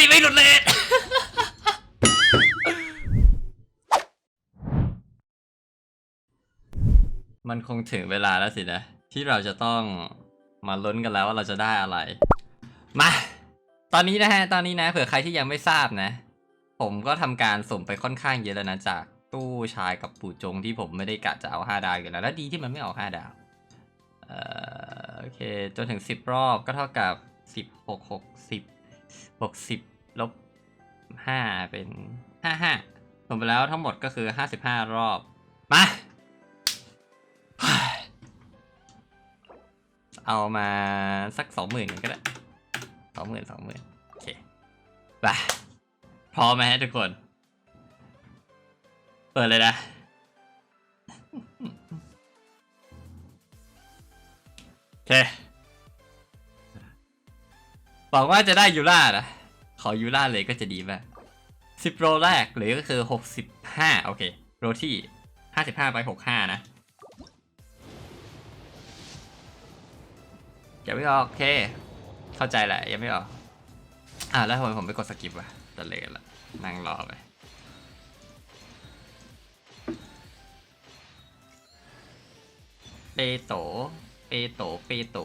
ยไม่หลุดเลยมันคงถึงเวลาแล้วสินะ ที่เราจะต้องมาลุ้นกันแล้วว่าเราจะได้อะไร มา ตอนนี้นะฮะ ตอนนี้นะ เผื่อใครที่ยังไม่ทราบนะ ผมก็ทำการสุ่มไปค่อนข้างเยอะแล้วนะจากตู้ชายกับปู่จงที่ผมไม่ได้กะจะเอา5ดาวอยู่แล้ว แล้วดีที่มันไม่ออก5ดาวเอ่อโอเค จนถึง10รอบก็เท่ากับ10 6 6 10บ วก10ลบ5เป็น55รวมไปแล้วทั้งหมดก็คือ55รอบ มา เอามาสัก20,000กันก็ได้20,000 20,000โอเคไปพร้อมไหมทุกคน เปิดเลยนะโอเค หวังว่าจะได้ยูล่านะ ขอยูล่าเลยก็จะดีมากสิบโรแรกหรือก็คือหกสิบห้าโอเค โรที่ห้าสิบห้าไปหกห้านะยังไม่ออกโอเค เข้าใจแหละยังไม่ออก อ่าแล้วทำไมผมไปกดสกิปวะตะเลละนั่งรอไปเปโต เปโต เปโต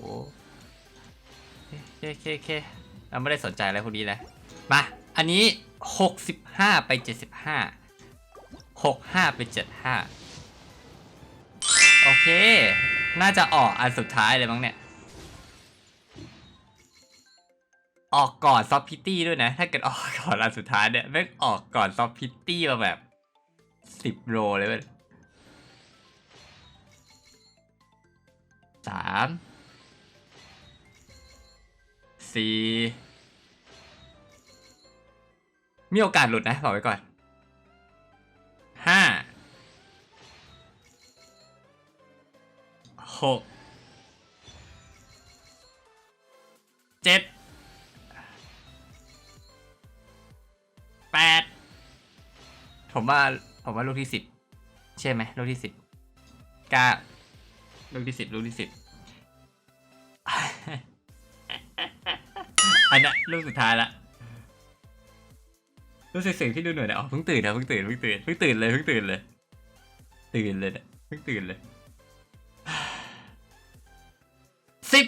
เคเคเคเราไม่ได้สนใจอะไรพวกนี้เลยมา อันนี้หกสิบห้าไปเจ็ดสิบห้าหกห้าไปเจ็ดห้าโอเค น่าจะออกอันสุดท้ายเลยมั้งเนี่ย ออกก่อนซอฟพิตี้ด้วยนะ ถ้าเกิดออกก่อนอันสุดท้ายเนี่ยแม่งออกก่อนซอฟพิตี้มาแบบสิบโลเลยเว้ยสาม สี่มีโอกาสหลุดนะบอกไว้ก่อนห้าหกเจ็ดแปดผมว่าผมว่าลูกที่สิบใช่ไหมลูกที่สิบกาลูกที่สิบลูกที่สิบ อันนั้นลูปสุดท้ายละรู้สึกเสียงที่ดูหน่อยนะอ๋อเพิ่งตื่นนะเพิ่งตื่นเพิ่งตื่นเพิ่งตื่นเลยเพิ่งตื่นเลย ตื่นเลยเนี่ยเพิ่งตื่นเลยสิบ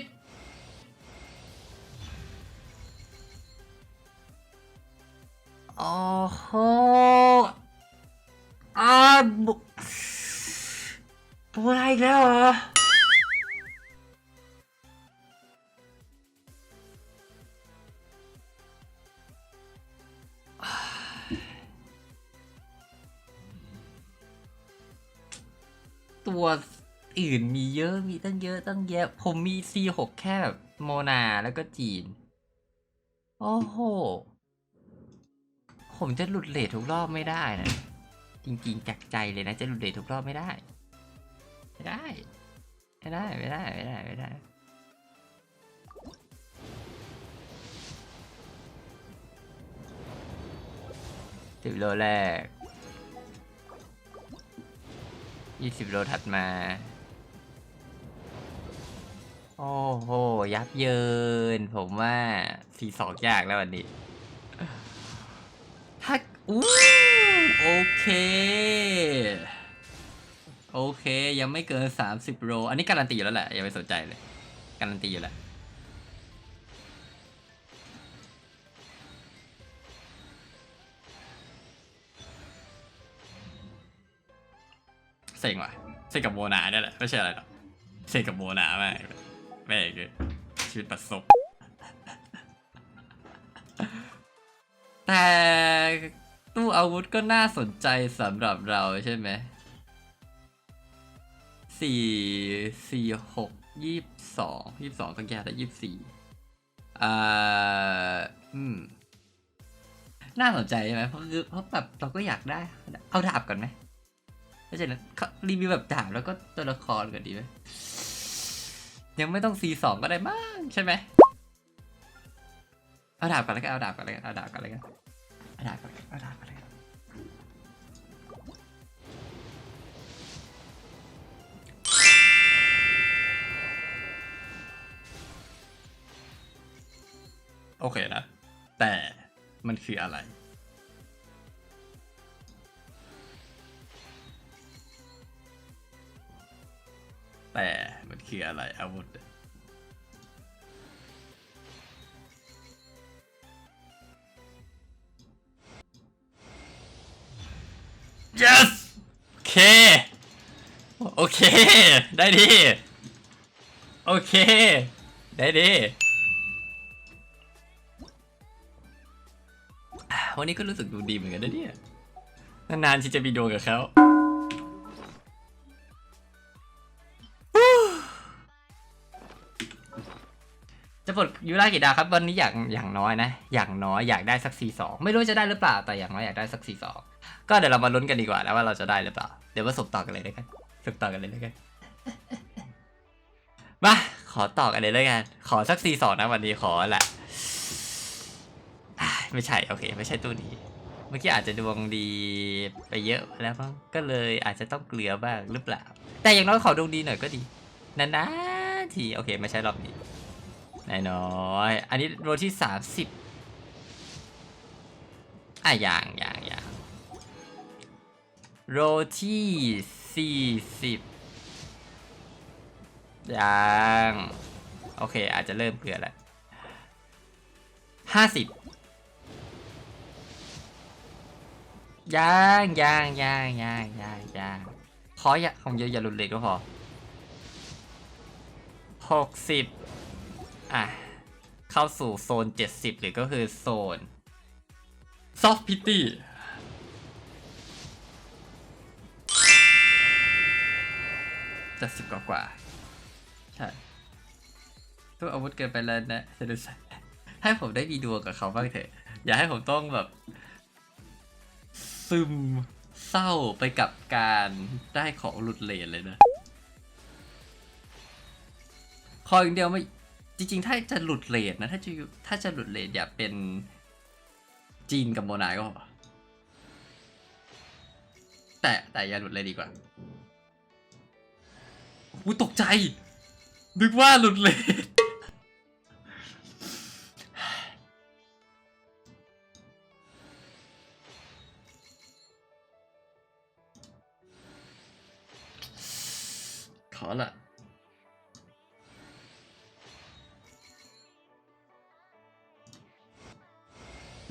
ตัวอื่นมีเยอะมีตั้งเยอะตั้งแยะ ผมมี C6 แค่แบบโมนาแล้วก็จีน โอ้โห ผมจะหลุดเลททุกรอบไม่ได้นะ จริงๆจากใจเลยนะจะหลุดเลททุกรอบไม่ได้ ไม่ได้ ไม่ได้ ไม่ได้ ไม่ได้ไม่ได้สิบโลแรก ยี่สิบโลถัดมา โอ้โห ยับเยิน ผมว่าสี่สองยากแล้ววันนี้ถ้าอู้โอเค โอเค ยังไม่เกินสามสิบโล อันนี้การันตีอยู่แล้วแหละ ยังไม่สนใจเลย การันตีอยู่แล้ว ซ็งว่ะเซ็งกับโมนาเนี่ยแหละไม่ใช่อะไรหรอกเซ็งกับโมนาแมากแม่งเลยชีวิตประสบแต่ตู้อาวุธก็น่าสนใจสำหรับเราใช่ไหมสี่สี่หกยี่สองยี่สองต้องแก้แต่ยี่สี่อ่าอืม น่าสนใจใช่ไหมเพราะคือเพราะแบบเราก็อยากได้ เอาดาบก่อนไหม เพราะฉะนั้นเขารีวิวแบบดาบแล้วก็ตัวละครก่อนดีไหมยังไม่ต้อง C สองก็ได้มั้งใช่ไหมเอาดาบก่อนแล้วกันเอาดาบก่อนแล้วกันเอาดาบก่อนแล้วกันเอาดาบก่อนแล้วกันเอาดาบก่อนแล้วกันโอเคนะ แต่มันคืออะไร แต่มันคืออะไรอาวุธอะ yes โอเค โอเค ได้ดี โอเค ได้ดี วันนี้ก็รู้สึกดูดีเหมือนกันนะเนี่ย นานๆที่จะมีดวงกับเขา จะปลดยูรากี่ดาวครับวันนี้อย่างอย่างน้อยนะ อย่างน้อยอยากได้สักสี่สองไม่รู้จะได้หรือเปล่าแต่อย่างน้อยอยากได้สักสี่สองก็เดี๋ยวเรามาลุ้นกันดีกว่านะว่าเราจะได้หรือเปล่า เดี๋ยวมาสบต่อกันเลยแล้วกันสบต่อกันเลยแล้วกันมาขอต่อกันเลยแล้วกันขอสักสี่สองนะวันนี้ขอแหละไม่ใช่โอเค ไม่ใช่ตู้นี้เมื่อกี้อาจจะดวงดีไปเยอะแล้วมั้งก็เลยอาจจะต้องเกลือบ้างหรือเปล่า แต่อย่างน้อยขอดวงดีหน่อยก็ดีนานๆทีโอเค ไม่ใช่รอบนี้ นายน้อย อันนี้โรที่สามสิบอะอย่างอย่างอย่างโรที่สี่สิบอย่างโอเค อาจจะเริ่มเผื่อแล้วห้าสิบย่างย่างย่างย่างย่างย่างขออย่าของเยอะอย่าหลุดเล็กก็พอหกสิบ อะ เข้าสู่โซน 70 หรือก็คือโซน Soft Pity จะสิบกว่ากว่า ใช่ตัวอาวุธเกินไปแล้วนะจะดูใส่ให้ผมได้มีดวงกับเขาบ้างเถอะ อย่าให้ผมต้องแบบ ซึมเศร้าไปกับการได้ของหลุดเลนเลยนะขออย่างเดียวไม่ จริงๆ ถ้าจะหลุดเลทนะ ถ้าจะถ้าจะหลุดเลทอย่าเป็นจีนกับโมนายก็พอแต่แต่อย่าหลุดเลยดีกว่าอู้ตกใจ นึกว่าหลุดเลท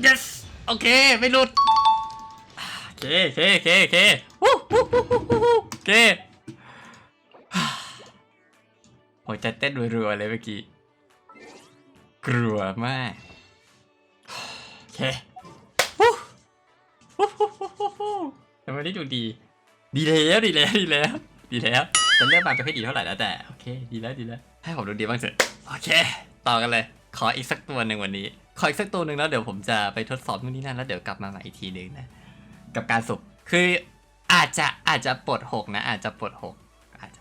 yes โอเค ไม่หลุดโอเคโอเคโอเคโอเควู้วู้วู้วู้วู้โอเคหัวใจเต้นรัวๆเลยเมื่อกี้ กลัวมาก โอเควู้วู้วู้วู้วู้วู้ทำไมได้ดูดี ดีแล้วดีแล้วดีแล้วดีแล้วจะเลือกมาจะไม่ดีเท่าไหร่แล้วแต่ โอเค ดีแล้วดีแล้ว ให้ผมดูดีบ้างเถอะ โอเค ต่อกันเลย ขออีกสักตัวหนึ่งวันนี้ ขออีกสักตัวหนึ่งแล้วเดี๋ยวผมจะไปทดสอบนู่นนี่นั่นแล้วเดี๋ยวกลับมาใหม่อีกทีหนึ่งนะกับการสุกคืออาจจะอาจจะปลดหกนะ อาจจะปลดหกอาจจะ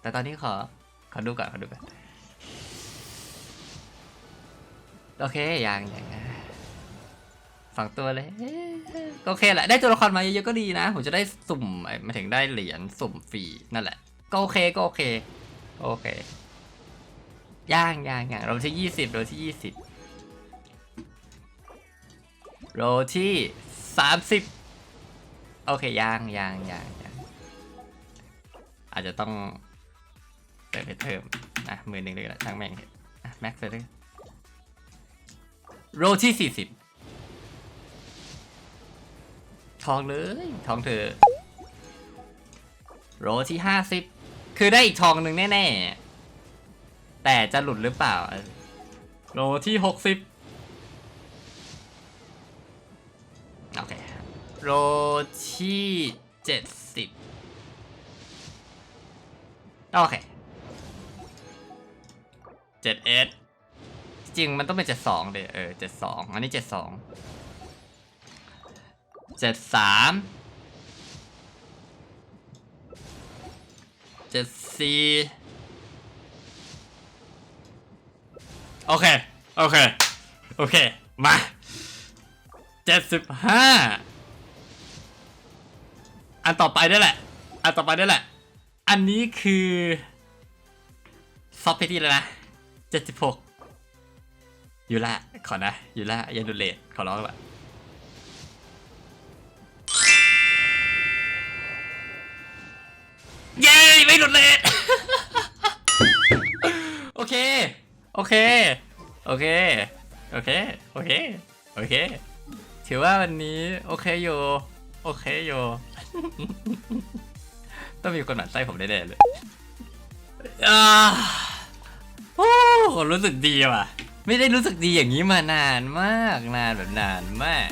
แต่ตอนนี้ขอขอดูก่อนขอดูก่อนโอเคอย่างอย่างสองตัวเลยโอเคแหละได้ตัวละครมาเยอะๆก็ดีนะ ผมจะได้สุ่มไอ้มาถึงได้เหรียญสุ่มฟรีนั่นแหละ ก็โอเคก็โอเคโอเคย่างย่างย่างโราที่ยี่สิบโราที่ยี่สิบ โรที่สามสิบโอเคย่างย่างย่างยางอาจจะต้องเติมเพชรเพิ่มนะหมื่นหนึ่งเลยละช่างแม่งเถอะอะแม็กซ์เลยโรที่สี่สิบทองเลยทองเธอ โรที่ห้าสิบคือได้อีกทองหนึ่งแน่ ๆ แต่จะหลุดหรือเปล่าโลที่หกสิบ โลที่เจ็ดสิบโอเคเจ็ดเอสจริงมันต้องเป็นเจ็ดสองเลยเออเจ็ดสองอันนี้เจ็ดสองเจ็ดสามเจ็ดสี่โอเค โอเค โอเค มาเจ็ดสิบห้า อันต่อไปได้แหละ อันต่อไปได้แหละ อันนี้คือซอฟต์เพตี้แล้วนะเจ็ดสิบหกยูละขอนะยูละอย่าดูเลทขอร้องละเย้ไม่หลุดเลทโอเค โอเค โอเค โอเค โอเค โอเค ถือว่าวันนี้ โอเคอยู่ โอเคอยู่ ต้องมีคนหมั่นไส้ผมแน่ๆเลยอาโอ้รู้สึกดีว่ะ ไม่ได้รู้สึกดีอย่างนี้มานานมาก นานแบบนานมาก